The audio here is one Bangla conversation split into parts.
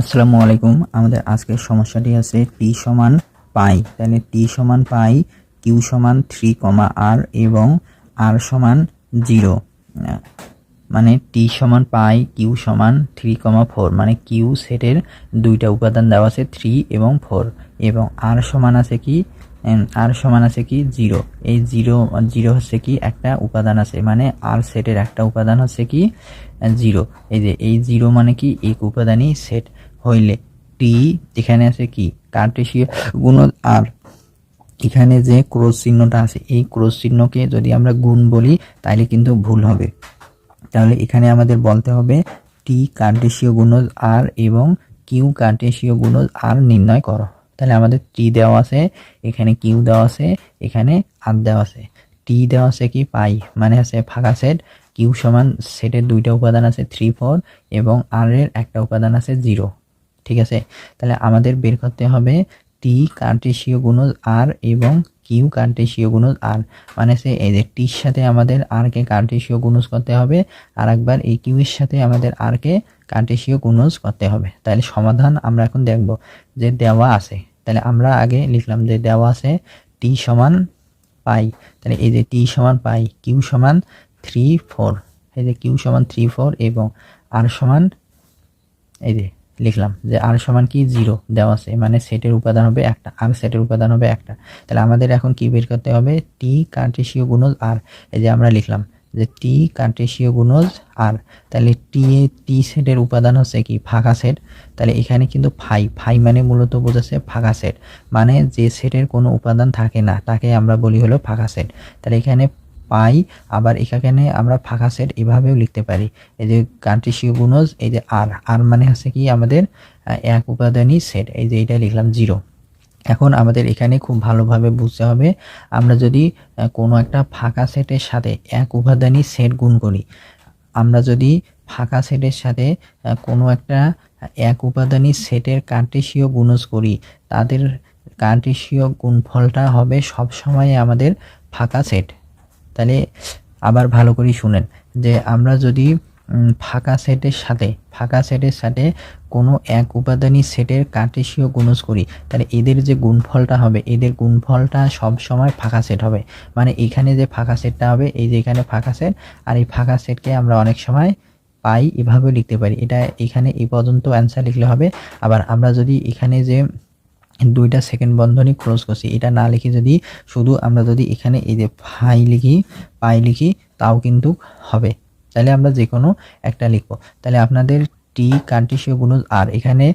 আসসালামু আলাইকুম। আমাদের আজকের সমস্যাটি আছে টি সমান পাই। তাহলে টি সমান পাই কিউ সমান থ্রি কমা আর এবং আর সমান জিরো মানে টি সমান পাই কিউ সমান থ্রি কমা ফোর মানে কিউ সেটের দুইটা উপাদান দেওয়া আছে থ্রি এবং ফোর এবং আর সমান আছে কি? আর সমান আছে কি? জিরো এই জিরো জিরো হচ্ছে কি? একটা উপাদান আছে। মানে আর সেটের একটা উপাদান হচ্ছে কি? জিরো এই যে, এই জিরো মানে কি? এক উপাদানই সেট হইলে টি এখানে আছে কি? কার্টেশীয় গুণ আর এখানে যে ক্রোশ চিহ্নটা আছে, এই ক্রোশ চিহ্নকে যদি আমরা গুণ বলি তাহলে কিন্তু ভুল হবে। তাহলে এখানে আমাদের বলতে হবে টি কার্টেশীয় গুণজ আর এবং কিউ কার্টেশীয় গুণজ আর নির্ণয় করো। তাহলে আমাদের টি দেওয়া আছে, এখানে কিউ দেওয়া আছে, এখানে আর দেওয়া আছে। টি দেওয়া আছে কি? পাই মানে আছে ফাঁকা সেট কিউ সমান সেটের দুইটা উপাদান আছে থ্রি ফোর এবং আর এর একটা উপাদান আছে জিরো ঠিক আছে? তাহলে আমাদের বের করতে হবে টি কার্টেশীয় গুণজ আর এবং কিউ কার্টেশীয় গুণজ আর মানে সে এই যে টির সাথে আমাদের আরকে কার্টেশীয় গুণজ করতে হবে, আর একবার এই কিউয়ের সাথে আমাদের আরকে কার্টেশীয় গুণজ করতে হবে। তাহলে সমাধান আমরা এখন দেখব যে দেওয়া আছে। তাহলে আমরা আগে লিখলাম যে দেওয়া আছে টি সমান পাই। তাহলে এই যে টি সমান পাই কিউ সমান থ্রি ফোর এই যে কিউ সমান থ্রি ফোর এবং আর সমান, এই যে লিখলাম যে আর সমান কি? জিরো দেওয়া আছে। মানে সেটের উপাদান হবে একটা। আর সেটের উপাদান হবে একটা। তাহলে আমাদের এখন কি বের করতে হবে? টি কার্টেশীয় গুণজ আর এই যে আমরা লিখলাম যে টি কার্টেশীয় গুণজ আর তাহলে টি এ টি সেটের উপাদান হচ্ছে কি? ফাঁকা সেট তাহলে এখানে কিন্তু ফাই ফাই মানে মূলত বোঝাচ্ছে ফাঁকা সেট মানে যে সেটের কোনো উপাদান থাকে না, তাকে আমরা বলি হলো ফাঁকা সেট তাহলে এখানে পাই, আবার এখানে আমরা ফাঁকা সেট এভাবেও লিখতে পারি। এই যে কার্টেশীয় গুণজ এই যে আর আর মানে হচ্ছে কি? আমাদের এক উপাদানই সেট এই যে এটা লিখলাম জিরো এখন আমাদের এখানে খুব ভালোভাবে বুঝতে হবে, আমরা যদি কোনো একটা ফাঁকা সেটের সাথে এক উপাদানই সেট গুণ করি, আমরা যদি ফাঁকা সেটের সাথে কোনো একটা এক উপাদানই সেটের কার্টেশীয় গুণজ করি, তাদের কার্টেশীয় গুণফলটা হবে সব সময় আমাদের ফাঁকা সেট। তাহলে আবার ভালো করে শুনেন যে আমরা যদি ফাঁকা সেটের সাথে, ফাঁকা সেটের সাথে কোনো এক উপাদানই সেটের কার্টেশীয় গুণজ করি তাহলে এদের যে গুণফলটা হবে, এদের গুণফলটা সব সময় ফাঁকা সেট হবে। মানে এখানে যে ফাঁকা সেটটা হবে, এই যে এখানে ফাঁকা সেট, আর এই ফাঁকা সেটকে আমরা অনেক সময় পাই এভাবে লিখতে পারি। এটা এখানে এই পর্যন্ত অ্যান্সার লিখলে হবে। আবার আমরা যদি এখানে যে দুইটা সেকেন্ড বন্ধনী ক্লোজ করছি, এটা না লিখে যদি শুধু আমরা যদি এখানে এই যে ফাই লিখি পাই লিখি, তাও কিন্তু হবে। তাহলে আমরা যে কোনো একটা লিখব। তাহলে আপনাদের টি কান্টিসীয় গুণজ আর এখানে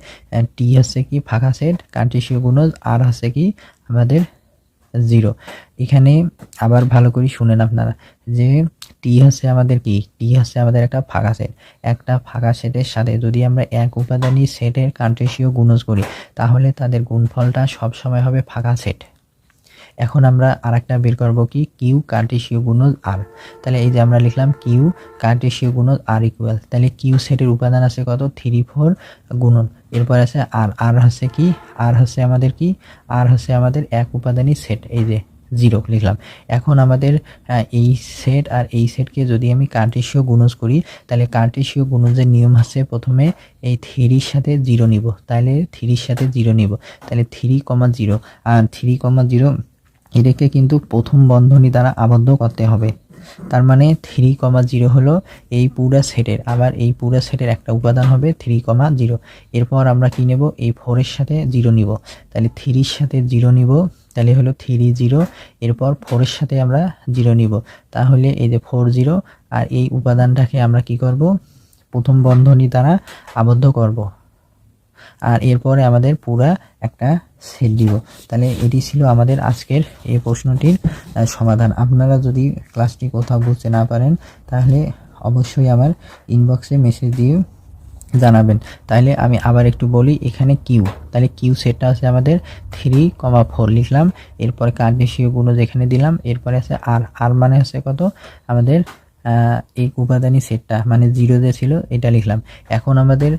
টি হচ্ছে কি ফাঁকা সেট কান্টিসীয় গুণজ আর হচ্ছে কি আমাদের জিরো এখানে আবার ভালো করে শুনেন আপনারা যে টি হচ্ছে আমাদের কি? টি হচ্ছে আমাদের একটা ফাঁকা সেট একটা ফাঁকা সেটের সাথে যদি আমরা এক উপাদানই সেটের কান্ট্রেসীয় গুণজ করি, তাহলে তাদের গুণফলটা সবসময় হবে ফাঁকা সেট এখন আমরা আর একটা বের করব কি? কিউ কার্টেশীয় গুণজ আর তাহলে এই যে আমরা লিখলাম কিউ কার্টেশীয় গুণজ আর ইকুয়াল তাহলে কিউ সেটের উপাদান আছে কত? থ্রি ফোর গুণন। এরপর আছে আর আর হচ্ছে কি? আর হচ্ছে আমাদের কি? আর হচ্ছে আমাদের এক উপাদানই সেট এই যে জিরো লিখলাম। এখন আমাদের এই সেট আর এই সেটকে যদি আমি কার্টেশীয় গুণজ করি, তাহলে কার্টেশীয় গুণজের নিয়ম হচ্ছে প্রথমে এই থ্রির সাথে জিরো নিব। তাহলে থ্রির সাথে জিরো নিব। তাহলে থ্রি কমা জিরো আর থ্রি কমা জিরো এটাকে কিন্তু প্রথম বন্ধনী দ্বারা আবদ্ধ করতে হবে। তার মানে থ্রি কমা জিরো হলো এই পুরা সেটের আবার এই পুরা সেটের একটা উপাদান হবে থ্রি কমা জিরো এরপর আমরা কি নেব? এই ফোরের সাথে জিরো নিব। তাহলে থ্রির সাথে জিরো নিব। তাহলে হলো থ্রি জিরো এরপর ফোরের সাথে আমরা জিরো নিব। তাহলে এই যে ফোর জিরো আর এই উপাদানটাকে আমরা কি করব? প্রথম বন্ধনী দ্বারা আবদ্ধ করব। আর এরপরে আমাদের পুরা একটা সেট দিব। তাহলে এটি ছিল আমাদের আজকের এই প্রশ্নটির সমাধান। আপনারা যদি ক্লাসটি কোথাও বুঝতে না পারেন, তাহলে অবশ্যই আমার ইনবক্সে মেসেজ দিয়ে জানাবেন। তাহলে আমি আবার একটু বলি, এখানে কিউ তাহলে কিউ সেটটা আছে আমাদের থ্রি কমা ফোর লিখলাম। এরপরে কার্ডেশীয় গুণ যেখানে দিলাম, এরপরে আছে আর আর মানে হচ্ছে কত? আমাদের এই উপাদানি সেটটা মানে জিরো যে ছিল, এটা লিখলাম। এখন আমাদের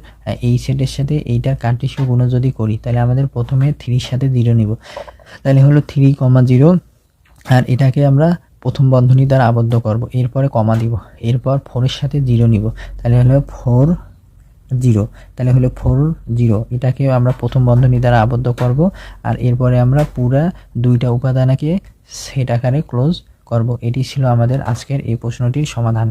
এই সেটের সাথে এইটার কার্টেশীয় গুণ যদি করি, তাহলে আমাদের প্রথমে থ্রির সাথে জিরো নিব। তাহলে হলো থ্রি কমা জিরো আর এটাকে আমরা প্রথম বন্ধনী দ্বারা আবদ্ধ করব। এরপরে কমা দিব। এরপর ফোরের সাথে জিরো নিব। তাহলে হলো ফোর জিরো তাহলে হলো ফোর জিরো এটাকে আমরা প্রথম বন্ধনী দ্বারা আবদ্ধ করব। আর এরপরে আমরা পুরা দুইটা উপাদানকে সেট আকারে ক্লোজ করব। এটি ছিল আমাদের আজকের এই প্রশ্নটির সমাধান।